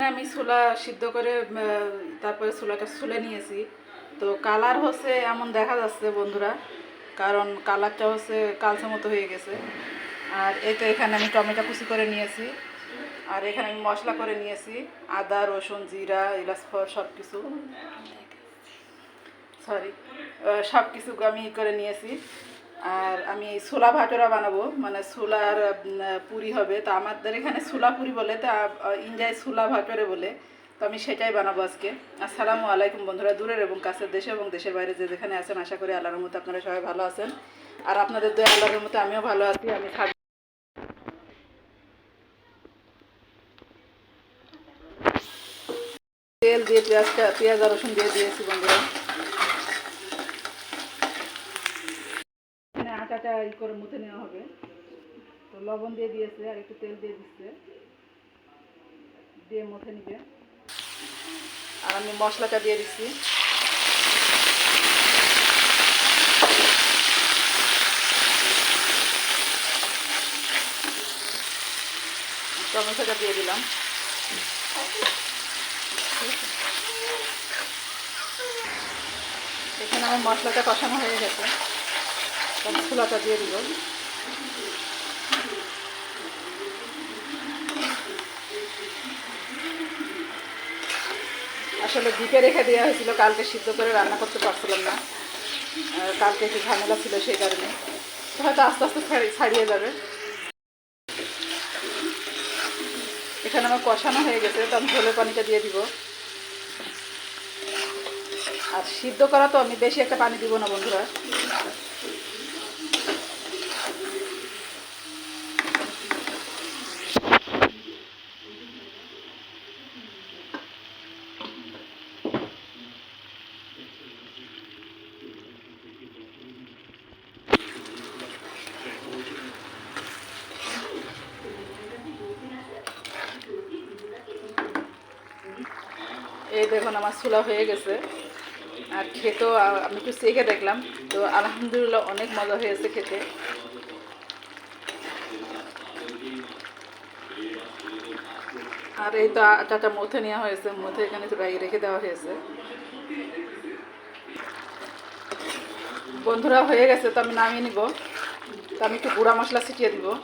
আমি ছোলা সিদ্ধ করে তারপরে ছোলাটা ছুলে নিয়েছি। তো কালার হচ্ছে এমন দেখা যাচ্ছে বন্ধুরা, কারণ কালারটা হচ্ছে কালচে মতো হয়ে গেছে। আর এতে এখানে আমি টমেটো কুচি করে নিয়েছি, আর এখানে আমি মশলা করে নিয়েছি, আদা, রসুন, জিরা ফল সব কিছু সরি সব কিছু আমি করে নিয়েছি। আর আমি ছোলা ভাটোরা বানাবো মানে ছোলার পুরি হবে। তো আমাদের এখানে ছোলা পুরি বলে, তা ইন্ডিয়ায় ছোলা ভাটোরে বলে। তো আমি সেটাই বানাবো আজকে। আসসালামু আলাইকুম বন্ধুরা, দূরের এবং কাছের দেশে এবং দেশের বাইরে যে যেখানে আছেন, আশা করি আল্লাহর মতো আপনারা সবাই ভালো আছেন। আর আপনাদের দয়া, আল্লাহর মতো আমিও ভালো আছি, আমি থাক তেল দিয়ে পেঁয়াজটা, পেঁয়াজ আর রসুন দিয়ে দিয়েছি বন্ধুরা এখানে আটাটা ই করে মুথে নেওয়া হবে। তো লবণ দিয়ে দিয়েছে আর একটু তেল দিয়ে দিচ্ছে। দিয়ে মুথে নিবে। আর আমি মশলাটা দিয়ে দিচ্ছি। টমেটোটা দিয়ে দিলাম। এখানে আমার মশলাটা কষানো হয়ে গেছে। ছোলাটা দিয়ে দিব আসলে ডিপে রেখে দেওয়া হয়েছিল, কালকে সিদ্ধ করে রান্না করতে পারছিলাম না। কালকে একটু ঝামেলা ছিল সেই কারণে। হয়তো আস্তে আস্তে ছাড়িয়ে যাবে। এখানে আমার কষানো হয়ে গেছে, তো আমি ঝোলের পানিটা দিয়ে দিব। আর সিদ্ধ করা তো আমি বেশি একটা পানি দিব না বন্ধুরা। এই দেখুন, আমার ছোলা হয়ে গেছে। আর খেতেও আমি একটু চেখে দেখলাম। তো আলহামদুলিল্লাহ অনেক মজা হয়েছে খেতে। আর এই তো আটাটা মথে নেওয়া হয়েছে। মথে এখানে রাই- রেখে দেওয়া হয়েছে। বন্ধুরা, হয়ে গেছে, তো আমি নামিয়ে নিব। তো আমি একটু গুঁড়া মশলা ছিটিয়ে দিব।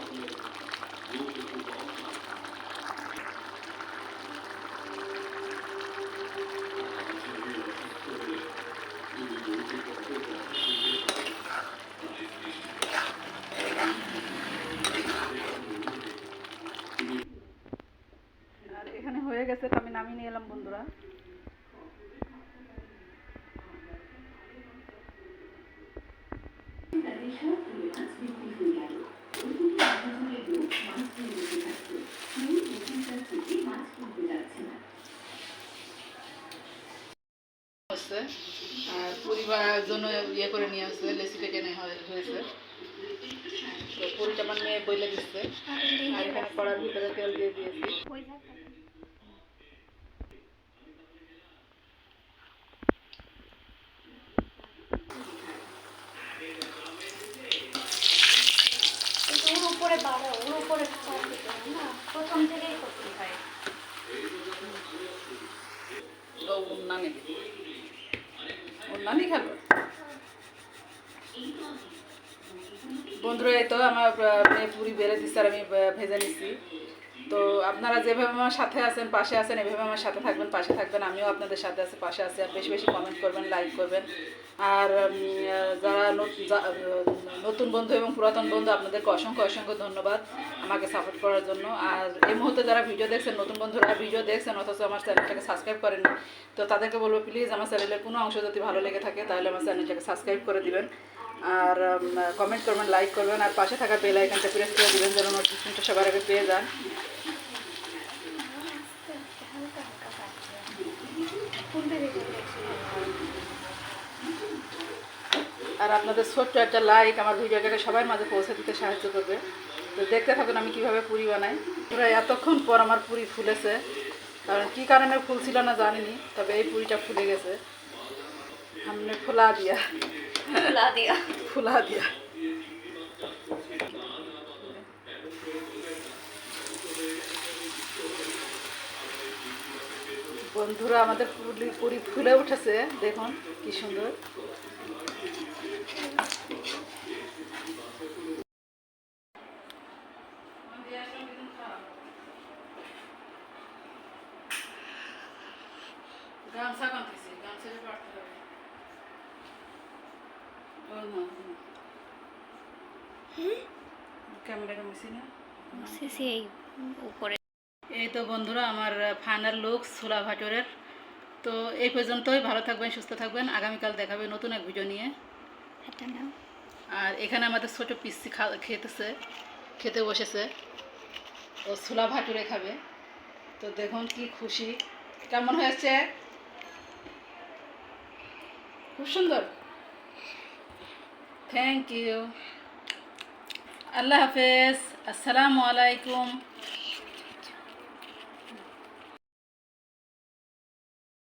নামিয়ে নিয়ে এলাম বন্ধুরা আর পরিবার জন্য ইয়ে করে নিয়ে আসছে লেসি কেটে নেওয়া হয়ে- হয়েছে। তো পুরিটা আমার মেয়ে বইলে দিচ্ছে। আর এখানে কড়ার ভিতরে তেল দিয়ে দিয়েছি। উপরে বাড়ো, ওর উপরে না? প্রথম থেকেই করতে হয়। বন্ধুরা, এই তো আমার পুরি বেড়ে দিচ্ছে আমি ভেজে নিচ্ছি আপনারা যেভাবে আমার সাথে আছেন, পাশে আছেন, এভাবে আমার সাথে থাকবেন, পাশে থাকবেন। আমিও আপনাদের সাথে আছি, পাশে আছি, আর বেশি বেশি কমেন্ট করবেন লাইক করবেন। আর যারা নতুন বন্ধু এবং পুরাতন বন্ধু, আপনাদেরকে অসংখ্য অসংখ্য ধন্যবাদ আমাকে সাপোর্ট করার জন্য। আর এই মুহূর্তে যারা ভিডিও দেখছেন, নতুন বন্ধুরা ভিডিও দেখছেন, অথচ আমার চ্যানেলটাকে সাবস্ক্রাইব করেননি, তো তাদেরকে বলব প্লিজ আমার চ্যানেলের কোনো অংশ যদি ভালো লেগে থাকে, তাহলে আমার চ্যানেলটাকে সাবস্ক্রাইব করে দিবেন। আর কমেন্ট করবেন লাইক করবেন, আর পাশে থাকা বেল আইকনটা প্রেস করে দিবেন, যেন নোটিফিকেশনটা সবার আগে পেয়ে যান। আর আপনাদের ছোট্ট একটা লাইক আমার ভিডিওটাকে সবাই মাঝে পৌঁছে দিতে সাহায্য করবে। তো দেখতে থাকুন আমি কীভাবে পুরি বানাই। পুরো এতক্ষণ পর আমার পুরি ফুলেছে। কারণ কী কারণে ফুল ছিল না জানিনি তবে এই পুরিটা ফুলে গেছে। সামনে ফোলা দিয়া ফুলা দিয়া ফুলা দিয়া বন্ধুরা আমাদের পুরি পুরি ফুলে উঠেছে। দেখুন কি সুন্দর। গামছা কাঁদতেছি গামছা পাঠতে হবে না। ক্যামেরাটা এই উপরে। এই তো বন্ধুরা আমার ফাইনাল লুক ছোলা ভাটোরের। তো এই পর্যন্তই ভালো থাকবেন সুস্থ থাকবেন। আগামীকাল দেখাবে নতুন এক ভিডিও নিয়ে। আর এখানে আমাদের ছোট পিসি খা খেতেছে খেতে বসেছে। ও ছোলা ভাটুরে খাবে। তো দেখুন কি খুশি। কেমন হয়েছে? খুব সুন্দর। থ্যাংক ইউ আল্লাহ হাফেজ। আসসালামু আলাইকুম।